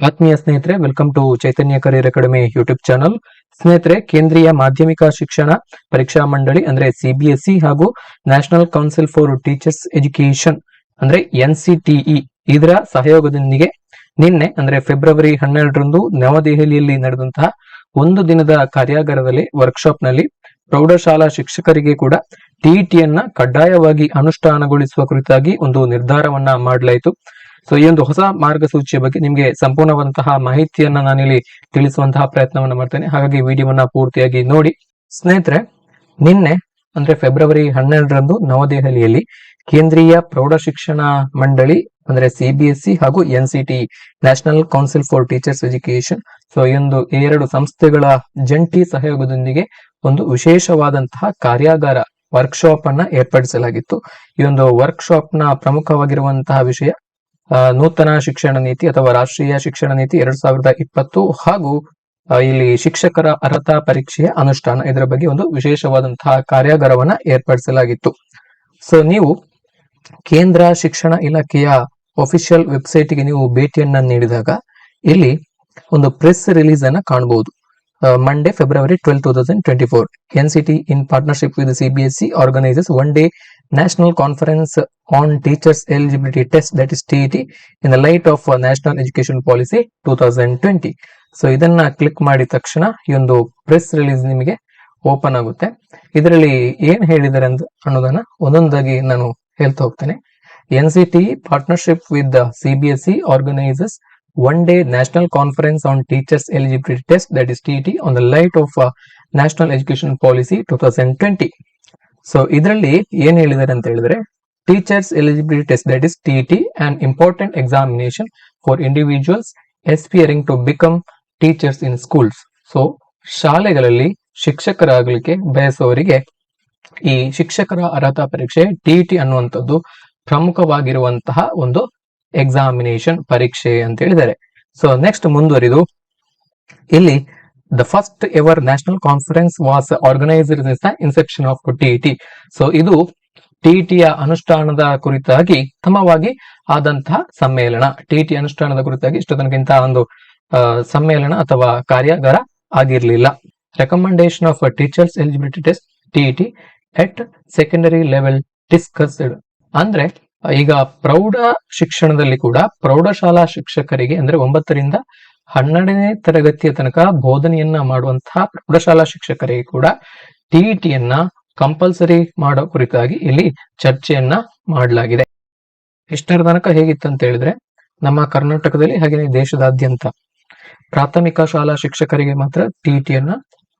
ಆತ್ಮೀಯ ಸ್ನೇಹಿತರೆ welcome to Chaitanya career academy YouTube channel ಸ್ನೇಹಿತರೆ, ಕೇಂದ್ರೀಯ ಮಾಧ್ಯಮಿಕ ಶಿಕ್ಷಣ ಪರೀಕ್ಷಾ ಮಂಡಳಿ, ಅಂದ್ರೆ ಸಿಬಿಎಸ್ಇ ಹಾಗೂ national council for teachers education ಅಂದ್ರೆ ಎನ್ಸಿಟಿಇ ಇದರ ಸಹಯೋಗದೊಂದಿಗೆ ನಿನ್ನೆ, ಅಂದ್ರೆ ಫೆಬ್ರವರಿ ಹನ್ನೆರಡರಂದು ನವದೆಹಲಿಯಲ್ಲಿ ನಡೆದಂತಹ ಒಂದು ದಿನದ ಕಾರ್ಯಾಗಾರದಲ್ಲಿ ವರ್ಕ್ಶಾಪ್ನಲ್ಲಿ ಪ್ರೌಢಶಾಲಾ ಶಿಕ್ಷಕರಿಗೆ ಕೂಡ ಟಿಇಟಿಯನ್ನ ಕಡ್ಡಾಯವಾಗಿ ಅನುಷ್ಠಾನಗೊಳಿಸುವ ಕುರಿತಾಗಿ ಒಂದು ನಿರ್ಧಾರವನ್ನ ಮಾಡಲಾಯಿತು. ಸೊ ಈ ಒಂದು ಹೊಸ ಮಾರ್ಗಸೂಚಿಯ ಬಗ್ಗೆ ನಿಮಗೆ ಸಂಪೂರ್ಣವಾದಂತಹ ಮಾಹಿತಿಯನ್ನ ನಾನಿಲ್ಲಿ ತಿಳಿಸುವಂತಹ ಪ್ರಯತ್ನವನ್ನ ಮಾಡ್ತೇನೆ. ಹಾಗಾಗಿ ವಿಡಿಯೋವನ್ನ ಪೂರ್ತಿಯಾಗಿ ನೋಡಿ. ಸ್ನೇಹಿತರೆ, ನಿನ್ನೆ, ಅಂದ್ರೆ ಫೆಬ್ರವರಿ ಹನ್ನೆರಡರಂದು ನವದೆಹಲಿಯಲ್ಲಿ ಕೇಂದ್ರೀಯ ಪ್ರೌಢ ಶಿಕ್ಷಣ ಮಂಡಳಿ, ಅಂದ್ರೆ ಸಿಬಿಎಸ್ಇ ಹಾಗೂ NCT national council for teachers education so, ಈ ಒಂದು ಎರಡು ಸಂಸ್ಥೆಗಳ ಜಂಟಿ ಸಹಯೋಗದೊಂದಿಗೆ ಒಂದು ವಿಶೇಷವಾದಂತಹ ಕಾರ್ಯಾಗಾರ ವರ್ಕ್ಶಾಪ್ ಅನ್ನ ಏರ್ಪಡಿಸಲಾಗಿತ್ತು. ಈ ಒಂದು ವರ್ಕ್ಶಾಪ್ನ ಪ್ರಮುಖವಾಗಿರುವಂತಹ ವಿಷಯ ನೂತನ ಶಿಕ್ಷಣ ನೀತಿ ಅಥವಾ ರಾಷ್ಟ್ರೀಯ ಶಿಕ್ಷಣ ನೀತಿ ಎರಡ್ ಸಾವಿರದ ಇಪ್ಪತ್ತು ಹಾಗೂ ಇಲ್ಲಿ ಶಿಕ್ಷಕರ ಅರ್ಹತಾ ಪರೀಕ್ಷೆಯ ಅನುಷ್ಠಾನ ಇದರ ಬಗ್ಗೆ ಒಂದು ವಿಶೇಷವಾದಂತಹ ಕಾರ್ಯಾಗಾರವನ್ನ ಏರ್ಪಡಿಸಲಾಗಿತ್ತು. ಸೊ ನೀವು ಕೇಂದ್ರ ಶಿಕ್ಷಣ ಇಲಾಖೆಯ ಅಫಿಷಿಯಲ್ ವೆಬ್ಸೈಟ್ಗೆ ನೀವು ಭೇಟಿಯನ್ನ ನೀಡಿದಾಗ, ಇಲ್ಲಿ ಒಂದು ಪ್ರೆಸ್ ರಿಲೀಸ್ ಅನ್ನ ಕಾಣಬಹುದು Monday February twelve two thousand twenty four NCT in partnership with CBSE organises one day national conference on teachers eligibility test that is TET in the light of national education policy two thousand twenty so ಇದನ್ನ click ಮಾಡಿದ ತಕ್ಷಣ ಈ ಒಂದು press release ನಿಮಗೆ open ಆಗುತ್ತೆ. ಇದರಲ್ಲಿ ಏನ್ ಹೇಳಿದ್ದಾರೆ ಅಂತ ಅನ್ನೋದನ್ನ ಒಂದೊಂದಾಗಿ ನಾನು ಹೇಳ್ತಾ ಹೋಗ್ತೇನೆ. N C T partnership with E organises one day, national conference on teachers eligibility test, that is tet on the light of national education policy two thousand twenty so ಇದರಲ್ಲಿ ಏನ್ ಹೇಳಿದ್ದಾರೆ ಅಂತ ಹೇಳಿದ್ರೆ teachers eligibility test that is TT and important examination for individuals aspiring to become teachers in schools so ಶಾಲೆಗಳಲ್ಲಿ ಶಿಕ್ಷಕರಾಗಲಿಕ್ಕೆ ಬಯಸುವವರಿಗೆ ಈ ಶಿಕ್ಷಕರ ಅರ್ಹತಾ ಪರೀಕ್ಷೆ ಟಿಇಟಿ ಅನ್ನುವಂಥದ್ದು ಪ್ರಮುಖವಾಗಿರುವಂತಹ ಒಂದು ಎಕ್ಸಾಮಿನೇಷನ್ ಪರೀಕ್ಷೆ ಅಂತ ಹೇಳಿದ್ದಾರೆ. ಸೊ ನೆಕ್ಸ್ಟ್ ಮುಂದುವರಿದು. ಇಲ್ಲಿ the first ever national conference was organised the inception of TET so ಇದು ಟಿಇಟಿಯ ಅನುಷ್ಠಾನದ ಕುರಿತಾಗಿ ಉತ್ತಮವಾಗಿ ಆದಂತಹ ಸಮ್ಮೇಳನ. ಟಿಇಟಿ ಅನುಷ್ಠಾನದ ಕುರಿತಾಗಿ ಇಷ್ಟು ತನಕಿಂತ ಒಂದು ಸಮ್ಮೇಳನ ಅಥವಾ ಕಾರ್ಯಾಗಾರ ಆಗಿರಲಿಲ್ಲ. Recommendation of teachers eligibility test TET at secondary level discussed ಅಂದ್ರೆ ಈಗ ಪ್ರೌಢ ಶಿಕ್ಷಣದಲ್ಲಿ ಕೂಡ ಪ್ರೌಢಶಾಲಾ ಶಿಕ್ಷಕರಿಗೆ ಅಂದ್ರೆ ಒಂಬತ್ತರಿಂದ ಹನ್ನೆರಡನೇ ತರಗತಿಯ ತನಕ ಬೋಧನೆಯನ್ನ ಮಾಡುವಂತಹ ಪ್ರೌಢಶಾಲಾ ಶಿಕ್ಷಕರಿಗೆ ಕೂಡ ಟಿಇಟಿಯನ್ನ ಕಂಪಲ್ಸರಿ ಮಾಡೋ ಕುರಿತಾಗಿ ಇಲ್ಲಿ ಚರ್ಚೆಯನ್ನ ಮಾಡಲಾಗಿದೆ. ಇಷ್ಟರ ತನಕ ಹೇಗಿತ್ತು ಅಂತ ಹೇಳಿದ್ರೆ ನಮ್ಮ ಕರ್ನಾಟಕದಲ್ಲಿ ಹಾಗೆಯೇ ದೇಶದಾದ್ಯಂತ ಪ್ರಾಥಮಿಕ ಶಾಲಾ ಶಿಕ್ಷಕರಿಗೆ ಮಾತ್ರ ಟಿಇಟಿಯನ್ನ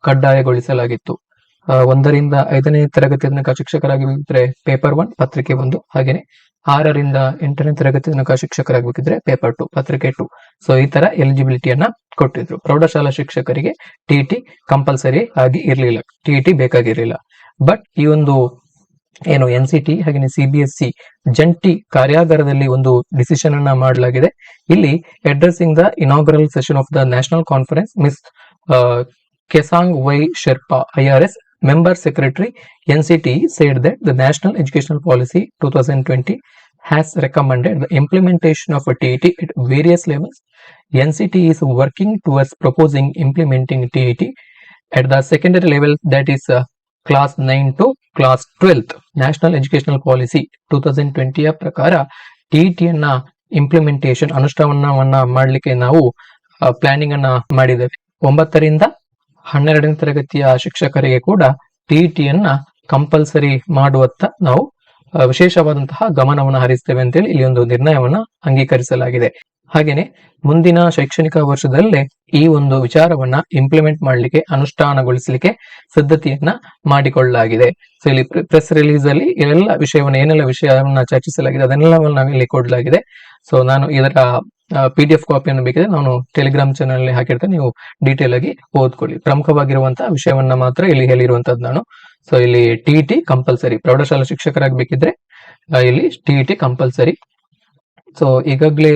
ಕಡ್ಡಾಯಗೊಳಿಸಲಾಗಿತ್ತು. ಒಂದರಿಂದ ಐದನೇ ತರಗತಿ ತನಕ ಶಿಕ್ಷಕರಾಗಿ ಬೇಕಿದ್ರೆ ಪೇಪರ್ ಒನ್ ಪತ್ರಿಕೆ ಒಂದು ಹಾಗೇನೆ. ಆರರಿಂದ ಎಂಟನೇ ತರಗತಿ ತನಕ ಶಿಕ್ಷಕರಾಗಬೇಕಿದ್ರೆ ಪೇಪರ್ ಟು ಪತ್ರಿಕೆ ಟು ಸೊ ಈ ತರ ಎಲಿಜಿಬಿಲಿಟಿಯನ್ನ ಕೊಟ್ಟಿದ್ರು. ಪ್ರೌಢಶಾಲಾ ಶಿಕ್ಷಕರಿಗೆ ಟಿಇಟಿ ಕಂಪಲ್ಸರಿ ಆಗಿ ಇರಲಿಲ್ಲ. ಟಿಇಟಿ ಬೇಕಾಗಿರ್ಲಿಲ್ಲ. ಬಟ್ ಈ ಒಂದು ಏನು ಎನ್ ಸಿ ಟಿ ಹಾಗೆ ಸಿಬಿಎಸ್ಇ ಜಂಟಿ ಕಾರ್ಯಾಗಾರದಲ್ಲಿ ಒಂದು ಡಿಸಿಷನ್ ಅನ್ನ ಮಾಡಲಾಗಿದೆ. ಇಲ್ಲಿ addressing the inaugural session of the national conference miss Kesang Y Sherpa IRS member secretary NCT said that the National Educational Policy 2020 has recommended the implementation of a TET at various levels. NCT is working towards proposing implementing TET at the secondary level that is uh, class 9 to class 12th National Educational Policy 2020 ಯ ಪ್ರಕಾರ TET ಯನ್ನ implementation ಅನುಷ್ಠಾನವನ್ನ ಮಾಡಲಿಕ್ಕೆ ನಾವು planning ಅನ್ನ ಮಾಡಿದ್ದೇವೆ ಒಂಬತ್ತರಿಂದ ಹನ್ನೆರಡನೇ ತರಗತಿಯ ಶಿಕ್ಷಕರಿಗೆ ಕೂಡ ಟಿಇಟಿಯನ್ನ ಕಂಪಲ್ಸರಿ ಮಾಡುವತ್ತ ನಾವು ವಿಶೇಷವಾದಂತಹ ಗಮನವನ್ನು ಹರಿಸ್ತೇವೆ ಅಂತೇಳಿ ಇಲ್ಲಿ ಒಂದು ನಿರ್ಣಯವನ್ನ ಅಂಗೀಕರಿಸಲಾಗಿದೆ. ಹಾಗೇನೆ ಮುಂದಿನ ಶೈಕ್ಷಣಿಕ ವರ್ಷದಲ್ಲೇ ಈ ಒಂದು ವಿಚಾರವನ್ನ ಇಂಪ್ಲಿಮೆಂಟ್ ಮಾಡಲಿಕ್ಕೆ, ಅನುಷ್ಠಾನಗೊಳಿಸಲಿಕ್ಕೆ ಸಿದ್ಧತೆಯನ್ನ ಮಾಡಿಕೊಳ್ಳಲಾಗಿದೆ. ಸೊ ಇಲ್ಲಿ ಪ್ರೆಸ್ ರಿಲೀಸ್ ಅಲ್ಲಿ ಎಲ್ಲ ವಿಷಯವನ್ನ, ಏನೆಲ್ಲ ವಿಷಯವನ್ನ ಚರ್ಚಿಸಲಾಗಿದೆ ಅದನ್ನೆಲ್ಲವನ್ನು ಇಲ್ಲಿ ಕೊಡಲಾಗಿದೆ. ಸೊ ನಾನು ಇದರ ಪಿ ಡಿ ಎಫ್ ಕಾಪಿಯನ್ನು ಬೇಕಿದ್ರೆ ನಾನು ಟೆಲಿಗ್ರಾಮ್ ಚಾನಲ್ ಅಲ್ಲಿ ಹಾಕಿರ್ತೇನೆ. ನೀವು ಡೀಟೇಲ್ ಆಗಿ ಓದ್ಕೊಳ್ಳಿ. ಪ್ರಮುಖವಾಗಿರುವಂತಹ ವಿಷಯವನ್ನ ಮಾತ್ರ ಇಲ್ಲಿ ಹೇಳಿರುವಂತದ್ದು ನಾನು. ಸೊ ಇಲ್ಲಿ ಟಿ ಟಿ ಕಂಪಲ್ಸರಿ ಪ್ರೌಢಶಾಲಾ ಶಿಕ್ಷಕರಾಗಬೇಕಿದ್ರೆ ಇಲ್ಲಿ ಇಲ್ಲಿ ಟಿಇಟಿ ಕಂಪಲ್ಸರಿ ಸೊ ಈಗಾಗಲೇ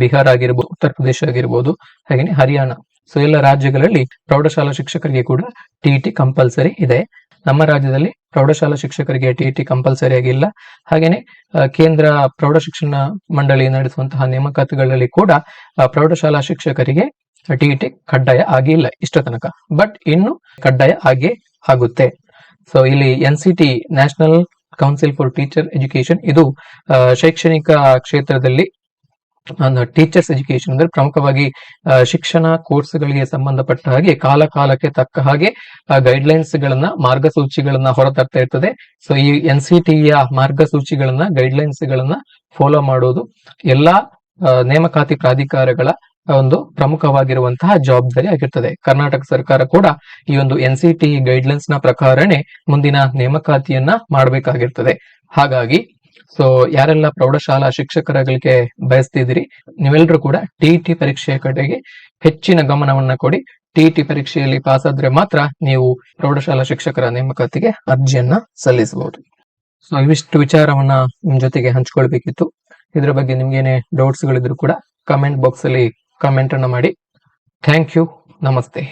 ಬಿಹಾರ್ ಆಗಿರ್ಬೋದು ಉತ್ತರ ಪ್ರದೇಶ ಆಗಿರ್ಬೋದು, ಹಾಗೇನೆ ಹರಿಯಾಣ. ಸೊ ಎಲ್ಲ ರಾಜ್ಯಗಳಲ್ಲಿ ಪ್ರೌಢಶಾಲಾ ಶಿಕ್ಷಕರಿಗೆ ಕೂಡ ಟಿಇಟಿ ಕಂಪಲ್ಸರಿ ಇದೆ. ನಮ್ಮ ರಾಜ್ಯದಲ್ಲಿ ಪ್ರೌಢಶಾಲಾ ಶಿಕ್ಷಕರಿಗೆ ಟಿಇಟಿ ಕಂಪಲ್ಸರಿ ಆಗಿಲ್ಲ ಹಾಗೇನೆ ಕೇಂದ್ರ ಪ್ರೌಢ ಶಿಕ್ಷಣ ಮಂಡಳಿ ನಡೆಸುವಂತಹ ನೇಮಕಾತಿಗಳಲ್ಲಿ ಕೂಡ ಪ್ರೌಢಶಾಲಾ ಶಿಕ್ಷಕರಿಗೆ ಟಿಇಟಿ ಕಡ್ಡಾಯ ಆಗಿಲ್ಲ ಇಷ್ಟ ತನಕ ಬಟ್ ಇನ್ನು ಕಡ್ಡಾಯ ಆಗೇ ಆಗುತ್ತೆ. ಸೊ ಇಲ್ಲಿ N C T national council for teacher education ಇದು ಶೈಕ್ಷಣಿಕ ಕ್ಷೇತ್ರದಲ್ಲಿ ಟೀಚರ್ಸ್ ಎಜುಕೇಶನ್ ಅಂದ್ರೆ ಪ್ರಮುಖವಾಗಿ ಶಿಕ್ಷಣ ಕೋರ್ಸ್ಗಳಿಗೆ ಸಂಬಂಧಪಟ್ಟ ಹಾಗೆ ಕಾಲ ಕಾಲಕ್ಕೆ ತಕ್ಕ ಹಾಗೆ ಗೈಡ್ಲೈನ್ಸ್ ಗಳನ್ನ ಮಾರ್ಗಸೂಚಿಗಳನ್ನ ಹೊರತರ್ತಾ ಇರ್ತದೆ. ಸೊ ಈ ಎನ್ ಸಿ ಯ ಮಾರ್ಗಸೂಚಿಗಳನ್ನ ಗೈಡ್ಲೈನ್ಸ್ ಗಳನ್ನ ಫಾಲೋ ಮಾಡೋದು ಎಲ್ಲಾ ನೇಮಕಾತಿ ಪ್ರಾಧಿಕಾರಗಳ ಒಂದು ಪ್ರಮುಖವಾಗಿರುವಂತಹ ಜವಾಬ್ದಾರಿ ಆಗಿರ್ತದೆ. ಕರ್ನಾಟಕ ಸರ್ಕಾರ ಕೂಡ ಈ ಒಂದು ಎನ್ ಸಿ ಟಿ ಗೈಡ್ಲೈನ್ಸ್ನ ಪ್ರಕಾರನೇ ಮುಂದಿನ ನೇಮಕಾತಿಯನ್ನ ಮಾಡಬೇಕಾಗಿರ್ತದೆ. ಹಾಗಾಗಿ ಸೊ ಯಾರೆಲ್ಲ ಪ್ರೌಢಶಾಲಾ ಶಿಕ್ಷಕರಾಗಲಿಕ್ಕೆ ಬಯಸ್ತಿದ್ದೀರಿ ನೀವೆಲ್ಲರೂ ಕೂಡ ಟಿಇಟಿ ಪರೀಕ್ಷೆಯ ಕಡೆಗೆ ಹೆಚ್ಚಿನ ಗಮನವನ್ನ ಕೊಡಿ. ಟಿಇಟಿ ಪರೀಕ್ಷೆಯಲ್ಲಿ ಪಾಸ್ ಆದ್ರೆ ಮಾತ್ರ ನೀವು ಪ್ರೌಢಶಾಲಾ ಶಿಕ್ಷಕರ ನೇಮಕಾತಿಗೆ ಅರ್ಜಿಯನ್ನ ಸಲ್ಲಿಸಬಹುದು. ಸೊ ಇವಿಷ್ಟು ವಿಚಾರವನ್ನ ನಿಮ್ ಜೊತೆಗೆ ಹಂಚ್ಕೊಳ್ಬೇಕಿತ್ತು. ಇದರ ಬಗ್ಗೆ ನಿಮ್ಗೇನೆ ಡೌಟ್ಸ್ ಗಳಿದ್ರು ಕೂಡ ಕಮೆಂಟ್ ಬಾಕ್ಸ್ ಅಲ್ಲಿ ಕಮೆಂಟ್ ಅನ್ನ ಮಾಡಿ. ಥ್ಯಾಂಕ್ ಯು ನಮಸ್ತೆ.